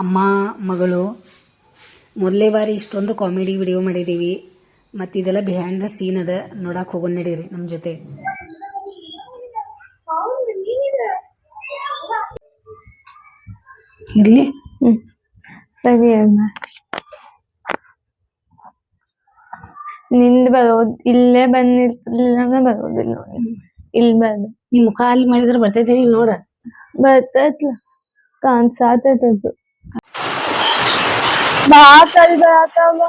ಅಮ್ಮ ಮಗಳು ಮೊದಲೇ ಬಾರಿ ಇಷ್ಟೊಂದು ಕಾಮಿಡಿ ವಿಡಿಯೋ ಮಾಡಿದ್ದೀವಿ ಮತ್ತು ಇದೆಲ್ಲ ಬಿಹೈಂಡ್ ದ ಸೀನ್ ಅದ. ನೋಡಕ್ಕೆ ಹೋಗೋಣ ನಡೀರಿ ನಮ್ಮ ಜೊತೆ. ಅಮ್ಮ. ನಿಂದ ಬರೋದ್ ಇಲ್ಲೇ ಬಂದಿರ್ಲಿಲ್ಲ ಅಂದ್ರೆ ಬರೋದಿಲ್ಲ ಇಲ್ಲಿ ಬರ್ದು ನಿಮ್ಮ ಮುಖ ಅಲ್ಲಿ ಮಾಡಿದ್ರೆ ಬರ್ತೈತೆ ನೀನು ನೋಡ. ಬರ್ತೈತ್ಲ. ಕಾಣ್ಸಾತೈತದು ಬಾ ಕಲ್ ಬರತಾವ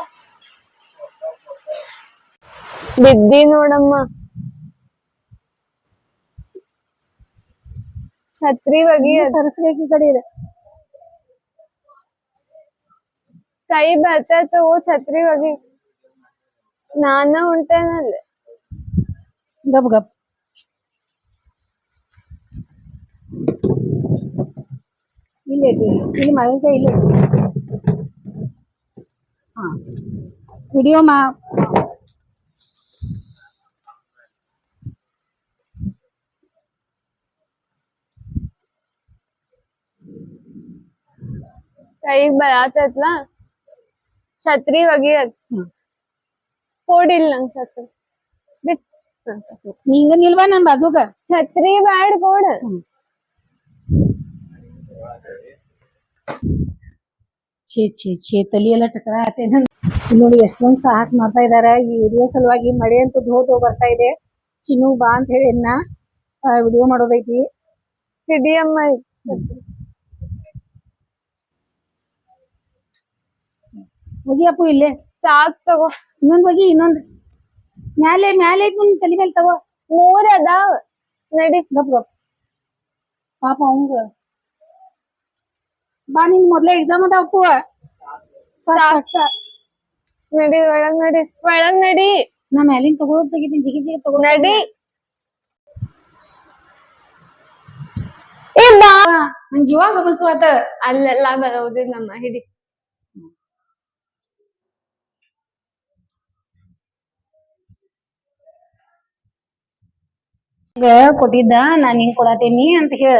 ಬಿದ್ದಿ ನೋಡಮ್ಮ ಛತ್ರಿ ಒಗಿ ಸರಸ್ಬೇಕು ಈ ಕಡೆ ಇದೆ ಕೈ ಬರ್ತೈತ ಓ ಛತ್ರಿ ಒಗಿ ನಾನ ಹೊಂಟೇನಲ್ಲಿ ಗಪ್ ಗಪ್ ಇಲ್ಲಿ ಐತಿ ಇಲ್ಲಿ ಮಾವಿನಕಾಯಿ ಇಲ್ಲಿ वीडियो में छतरी ना. छत्री ना छत्री. நீங்க நில்வா நான் பாஜுக்க छत्री कोड. छे छे छे टकरा आते ನೋಡಿ ಎಷ್ಟೊಂದ್ ಸಾಹಸ ಮಾಡ್ತಾ ಇದಾರೆ. ಈ ವಿಡಿಯೋ ಸಲುವಾಗಿ ಮಳೆ ಅಂತೂ ಧೋ ಬರ್ತಾ ಇದೆ. ಚಿನ್ನು ಬಾ ಅಂತ ಹೇಳಿ ಇನ್ನ ವಿಡಿಯೋ ಮಾಡೋದೈತಿ. ಹೋಗಿ ಅಪ್ಪು ಇಲ್ಲೇ. ಸಾಕ್ ತಗೋ. ಇನ್ನೊಂದ್ ಹೋಗಿ, ಇನ್ನೊಂದ್. ಮ್ಯಾಲೆ ಮ್ಯಾಲೆ ಐತ್ ನಿನ್ ತಲಿ ಮೇಲೆ ತಗೋ. ಮೂರ್ ಅದಾವ. ನಡಿ, ಗಪ್ ಗಪ್. ಪಾಪ ಅವಂಗ. ಬಾ ನಿನ್ ಮೊದ್ಲೇ ಎಕ್ಸಾಮ್ ಅದಾವ ಸಾಕ್ ಸಾಕ್. ನಡಿ ಒಳಗ್ ನಡಿ ಒಳಗ್ ನಡಿ. ನಾ ಮ್ಯಾಲಿನ ತಗೊಳೋದ್ ತೆಗಿತೀನಿ ಜಿಗಿ ಜಿಗಿ ತಗೋ ನಡಿ. ಏ ಬಾ. ನನ್ ಜೀವ ಗಮನಿಸುವಾತ ಅಲ್ಲೆಲ್ಲ ನಮ್ಮ ಹಿಡಿ. ಕೊಟ್ಟಿದ್ದ ನಾನ್ ನಿಂಗ್ ಕೊಡತೇನಿ ಅಂತ ಹೇಳ.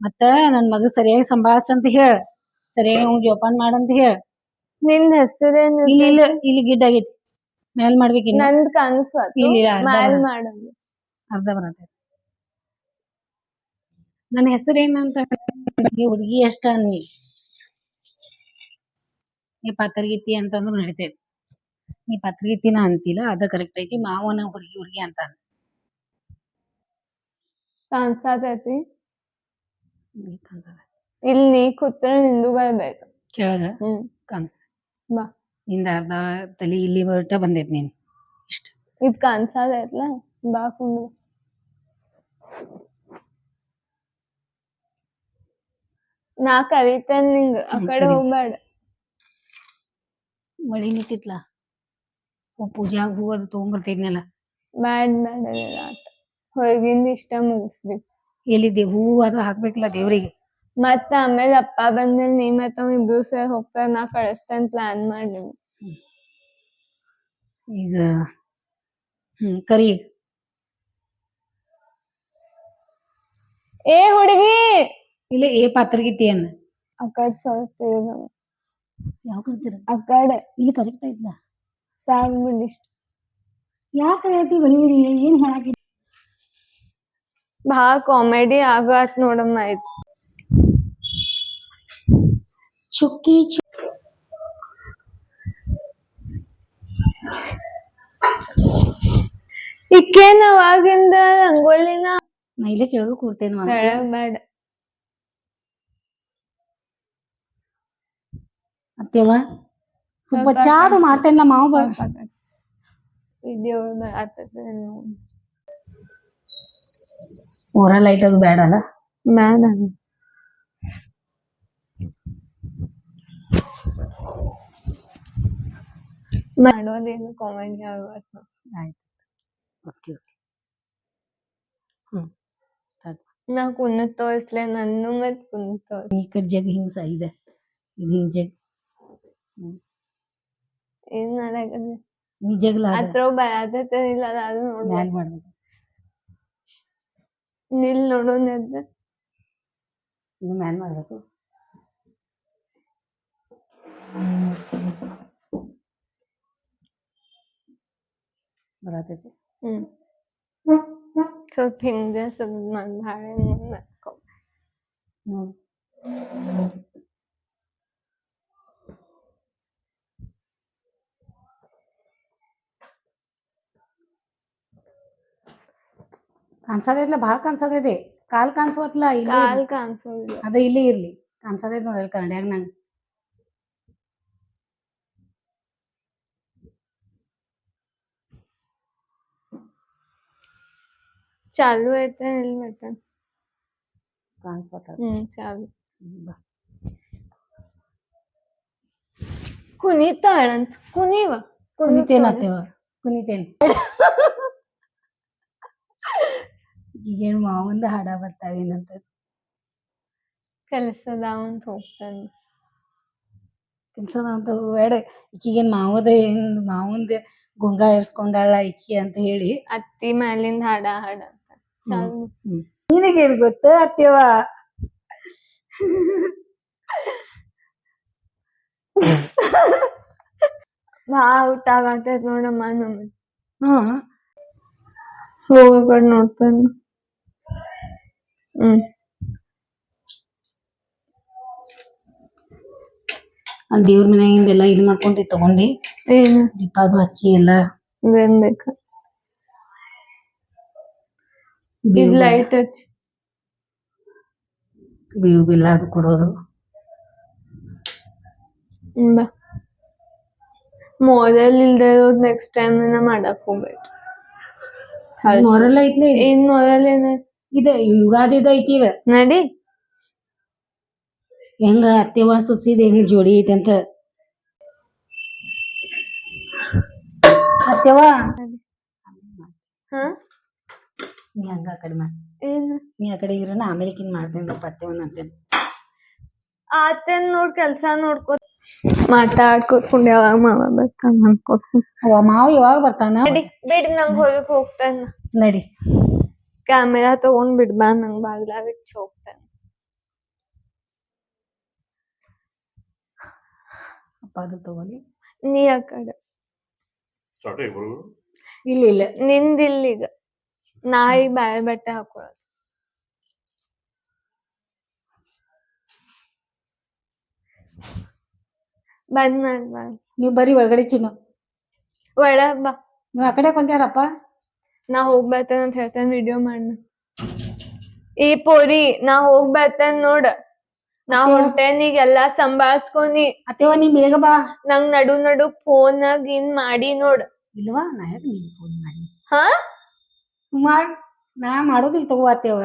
ಮತ್ತ ನನ್ ಮಗ ಸರಿಯಾಗಿ ಸಂಭಾಳ್ಸ ಅಂತ ಹೇಳ. ಸರಿಯಾಗಿ ಅವ್ನ್ ಜೋಪಾನ ಮಾಡಂತ ಹೇಳ. ನಿಂದ್ ಹೆಸರೇನು ಇಲ್ಲಿ ಇಲ್ಲ ಇಲ್ಲಿ ಗಿಡ್ಡ ಆಗೈತಿ. ಮ್ಯಾಲ್ ಮಾಡ್ಬೇಕಿನ್ನ ನಂದ್ ಕನ್ಸು ಇಲ್ಲ, ಇಲ್ಲ, ಅರ್ಧ ಮ್ಯಾಲ್ ನನ್ನ ಮಾಡಂಗ ಅರ್ಧ ಬರತೈತಿ. ನನ್ನ ಹೆಸರೇನಂತ ಈ ಹುಡುಗಿ ಅಷ್ಟ ಅನ್ನಿ ನೀ ಪಾತ್ರಗಿತ್ತಿ ಅಂತಂದ್ರು ನಡಿತೈತಿ. ನೀ ಪಾತ್ರಗಿತ್ತಿನ ಅಂತಿಲ್ಲ ಅದ ಕರೆಕ್ಟ್ ಐತಿ. ಮಾವನ ಹುಡುಗಿ ಹುಡುಗಿ ಅಂತ ಅಂದ್. ಕಾಣ್ಸಾತೈತಿ? ಈ. ಇಲ್ಲಿ ನೀ ಕೂತ್ರ ನಿಂದು ಬರ್ಬೇಕು. ಕೆಳಗ? ಹ್ಮ್. ಕಾಣಿಸ್ ಬಾ. ನಿಂದ ಅರ್ಧ ತಲಿ ಇಲ್ಲಿ ಬರಟ ಬಂದೈತಿ ನೀನ್. ಇಷ್ಟ. ಇದ್ ಕಾಣ್ಸಾತೈತ್ಲ ಬಾ ಕುಂಡು. ನಾ ಕರಿತೇನ್ ನಿಂಗ ಆ ಹ್ಮ್, ಕಡೆ ಕರಿ. ಹೋಗ್ಬೇಡ. ಮಳಿ ನಿಂತಿತ್ಲ? ಪೂಜಾಗ ಹೂ ಅದು ತಗೊಂಬರ್ತಿದ್ನಲ್ಲ ಬ್ಯಾಡ್ ಬ್ಯಾಡ ಅದೆಲ್ಲ ಆಟ ಹೊರಗಿಂದ ಇಷ್ಟ ಮುಗಿಸ್ರಿ. ಎಲ್ಲಿದ್ದೆ? ಹೂ ಅದು ಹಾಕ್ಬೇಕಲ್ಲ ದೇವ್ರಿಗೆ. ಮತ್ತ ಆಮೇಲೆ ಅಪ್ಪ ಬಂದ್ಮೇಲೆ ನೀ ಮತ್ತ ಇಬ್ರು ಸೇರಿ ಹೋಗ್ತಾರ ನಾ ಕಳಿಸ್ತೇನೆ ಪ್ಲಾನ್ ಮಾಡಿ ಈಗ ಹ್ಮ್ ಕರಿ. ಏ ಹುಡುಗಿ! ಇಲ್ಲ ಏ ಪಾತ್ರಗಿತ್ತಿ ಅನ್ನ ಆ ಕಡೆ ಸ್ವಲ್ಪ. ಯಾವ ಕರಿತೀರ ಇಲ್ಲಿ ಕರೆಕ್ಟ್ ಐತ್ಲ ಸಾಕ್ ಬಿಡಿ ಇಷ್ಟ. ಯಾಕೆ ಐತಿ ಬರೀರಿ ಏನ್ ಹೇಳಾಕಿ ಭಾಳ ಕಾಮಿಡಿ ಆಗತ್ ನೋಡಮ್ಮ ಇದು. ಚುಕ್ಕಿ ಚುಕ್ಕಿ ಇಕ್ಕೇನ್ ಅವಾಗಿಂದ ರಂಗೋಲಿನ ಮೈಲೆ ಕೇಳೋದು ಕೂರ್ತೇನೆ ಹೇಳಕ್ ಬೇಡ ಅತ್ತೇವ ಸ್ವಲ್ಪ ಚಾದು. ಮಾಡ್ತೇನೆ ಮಾವ ಬ ವಿಡಿಯೋ ಆತದ ಓರ ಲೈಟ್ ಅದು ಬೇಡಲ್ಲ ಬೇಡ ಮಾಡೋದೇನು ಕಾಮಿಡಿ ಆಗತ್ತ ಆಯ್ತು. Okay okay hmm. start. ನಾ ಕುನ್ನತ್ ತೋರಿಸ್ಲೆ ನನ್ನ ಮತ್ ಕುನ್ನತ್ ತೋರ್ಸ್ ಈ ಕಡೆ ಜಗ್ ಹಿಂಗ್ ಸ ಇದೆ. ಇದು ಹಿಂಗ್ ಜಗ್ ಏನ್ ಮಾಡಕತ್ತಿ? ಈ ಜಗ್ಲ ಅದ ಅತ್ರ ಬರತೈತೆ ಇಲ್ಲ ಅದು ನೋಡ್ಬೇಕು ಮ್ಯಾಲ್ ಮಾಡ್ಬೇಕು. ನಿಲ್ ನೋಡೋಣ ಅದ್ನ ಇದು ಮ್ಯಾಲ್ ಮಾಡ್ಬೇಕು. ಬರತೈತಿ. ಹ್ಮ್. ಸ್ವಲ್ಪ ಹಿಂಗೆ ಸ್ವಲ್ಪ ಮಾಡಿ ಬಾಳೆ ನಡ್ಕೊ ನೋಡು ಕಾಣಿಸೋದಿಲ್ಲ ಭಾಳ ಕಾಣಿಸೋದಿದೆ. ಕಾಲ್ ಕಾಣಿಸ್ವತ್ಲ ಇಲ್ಲ ಕಾಲ್ ಕಾಣಿಸೋದಿಲ್ಲ. ಅದ ಇಲ್ಲಿ ಇರ್ಲಿ. ಕಾಣಿಸೋದೈತೆ ನೋಡಿ ಅಲ್ಲಿ ಕನ್ನಡಿಯಾಗ ನಂಗೆ ಚಾಲು ಐತೆ ಇಲ್ಲಿ ಮತ್ತೆ ಕಾಣಿಸ್ವತ್ತ ಹ್ಮ್ ಚಾಲು ಬಾ ಕುಣಿತಾಳಂತ ಕುಣಿವ ಕುಣಿತೇನ್ ಅತ್ತೇವ ಕುಣಿತೇನ್ ಈಗೇನು ಮಾವಂದ ಹಾಡ ಬರ್ತಾವೇನಂತ ಕೆಲಸದ ಅಂತ ಹೋಗ್ತಾನೆ ಕೆಲ್ಸ ಅಂತ ಬೇಡ ಈಕಿಗೇನ್ ಮಾವದ ಏನ್ ಮಾವಂದ ಗುಂಗ ಏರ್ಸ್ಕೊಂಡಾಳ ಈಕಿ ಅಂತ ಹೇಳಿ ಅತ್ತಿ ಮ್ಯಾಲಿಂದ ಹಾಡ ಹಾಡ ಅಂತ ಚಾಲು ನಿನಗೇನ್ ಗೊತ್ತ ಅತ್ಯವ ಬಾ ಊಟ ಆಗತೈತ್ ನೋಡಮ್ಮ ನಮ್ಮ ಹ್ಮ್ ಹೋಗ್ಬೇಡ ನೋಡ್ತಾನ. ಹ್ಮ್. ಅಲ್ಲಿ ದೇವ್ರ ಮನ್ಯಾಗಿಂದೆಲ್ಲ ಇದು ಮಾಡ್ಕೊಂಡಿ ತಗೊಂಡಿ. ಏನು? ದೀಪ ಅದು ಹಚ್ಚಿ ಎಲ್ಲ. ಏನ್ ಇದ್ ಲೈಟ್ ಹಚ್ಚಿ ಬೇವು ಬೆಲ್ಲ ಅದು ಕೊಡೋದು. ಹ್ಮ್ ಬಾ. ಮೊದಲ್ ಇಲ್ದೇ ಇರೋದ್ ನೆಕ್ಸ್ಟ್ ಟೈಮ್ ನಾ ಮಾಡಕ್ ಹೋಗ್ಬೇಡ ಮೊರಲ್ ಐತ್ಲಿ? ಏನ್ ಮೊರಲ್ ಏನ ಇದ ಯುಗಾದಿದ ಐತಿ ಇದ ನಡಿ. ಹೆಂಗ ಅತ್ತೆವ ಸುಸಿದ ಹೆಂಗ್ ಜೋಡಿ ಐತಿ ಅಂತ. ಅತ್ತೆವ? ಹಾ? ನೀ ಹಂಗ ಆ ಕಡೆ ಮಾಡ್. ಏನ್ ನೀ ಆ ಕಡೆ ಇರೋಣ ಆಮೇಲೆ ಕಿನ್ ಮಾಡ್ತೇನೆ ಪತ್ತೆ ಅಂತೇನೆ ಆತೇನ್ ನೋಡ್ ಕೆಲ್ಸ ನೋಡ್ಕೋ. ಮಾತಾಡ್ಕೋತ್ ಕುಂಡ್ ಯಾವಾಗ ಮಾವ ಬರ್ತಾನ ಅನ್ಕೋತ. ಅವ ಮಾವ ಯಾವಾಗ ಬರ್ತಾನ? ನಡಿ ಬಿಡ್ ನಂಗ್ ಹೊರಗ್ ಹೋಗ್ತಾನ. ನಡಿ. ಕ್ಯಾಮೆರಾ ತಗೊಂಡ್ ಬಿಡ್ಬಾ ನಂಗ್ ಬಾಗ್ಲ ಬಿಟ್ಟು ಹೋಗ್ತಾನ. ಅಪ್ಪ ಅದು ತಗೊಲಿ ನೀ ಆ ಕಡೆ. ಸ್ಟಾರ್ಟ್ ಇಲ್ಲ ಇಲ್ಲ. ನಿಂದಿಲ್ಲ ಇಲ್ಲೀಗ. ನಾ ಈಗ ಬಾಳೆ ಬಟ್ಟೆ ಹಾಕೊಳದ್ ಬಂದ್ ಮಾಡ್ ಬಂದ್ ನೀವ್ ಬರೀ ಒಳಗಡೆ ಚಿನ್ನ. ಒಳಗ್ ಬಾ. ನೀವ್ ಆ ಕಡೆ ಕೊಂಟ್ಯಾರಪ್ಪ ನಾ ಹೋಗ್ ಬರ್ತೇನೆ ಅಂತ ಹೇಳ್ತೇನೆ ವಿಡಿಯೋ ಮಾಡ್ ಈ ಪೋರಿ ನಾ ಹೋಗ್ ಬರ್ತೇನೆ ನೋಡ. ನಾ? ಹೊಂಟೇನ್ ಈಗ ಎಲ್ಲಾ ಸಂಭಾಳ್ಸ್ಕೊನಿ. ಅತ್ತೆವ ನೀ ಬೇಗ ಬಾ. ನಂಗ್ ನಡು ನಡು ಫೋನ್ ಗಿನ್ ಮಾಡಿ ನೋಡ್. ಇಲ್ವಾ? ನಾ ಯಾಕೆ ನೀನ್ ಫೋನ್ ಮಾಡಿ ಹಾ? ಮಾಡ್ ನಾ ಮಾಡೋದಿಲ್ಲ ತಗೋ ಅತ್ತೆವ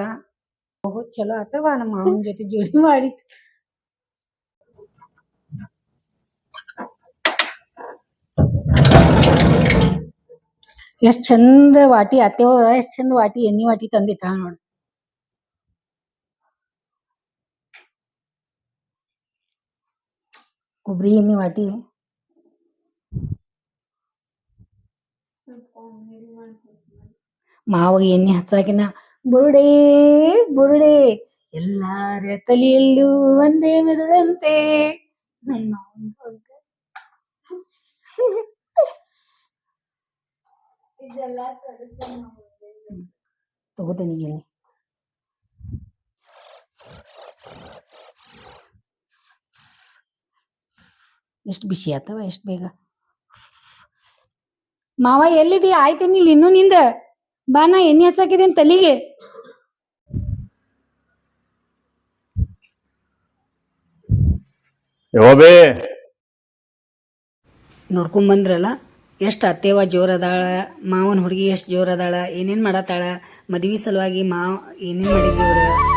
ಹೋಗೋ ಚಲೋ ಆತವ ನಮ್ಮ ಮಾವನ ಜೊತೆ ಜೋಡಿ ಮಾಡಿ ಎಷ್ಟ್ ಚಂದ ವಾಟಿ ಆತೇವ ಎಷ್ಟ್ ಚಂದ ವಾಟಿ, ಎಣ್ಣಿ ವಾಟಿ ತಂದಿಟ್ಟ ನೋಡ್. ಕೊಬ್ಬರಿ ಎಣ್ಣಿ ವಾಟಿ. ಮಾವಾಗ ಎಣ್ಣೆ ಹಚ್ಚಾಕಿನ, ಬುರುಡೆ ಬುರುಡೆ, ಎಲ್ಲಾರ ತಲೆಯಲ್ಲೂ ಒಂದೇ ಮೆದುಳಂತೆ ನನ್ನ ತಗೋತೀನಿ ಎಷ್ಟು ಬಿಸಿ ಆತವ, ಎಷ್ಟು ಬೇಗ. ಮಾವ ಎಲ್ಲಿದಿ? ಆಯ್ತೇನಿಲ್ಲ ಇನ್ನೂ ನಿಂದ. ಬಾ ನಾ ಎಣ್ಣೆ ಹಚ್ಚಾಕಿದೇನ್ ತಲಿಗೆ. ನೋಡ್ಕೊಂಡ್ ಬಂದ್ರಲ್ಲ ಎಷ್ಟು ಅತ್ತೇವ ಜೋರ್ ಅದಾಳ ಮಾವನ ಹುಡುಗಿ ಎಷ್ಟು ಜೋರ್ ಅದಾಳ ಏನೇನ್ ಮಾಡತ್ತಾಳ ಮದ್ವಿ ಸಲುವಾಗಿ ಮಾವ ಏನೇನ್ ಮಾಡಿದ್ವಿ ಇವ್ರ?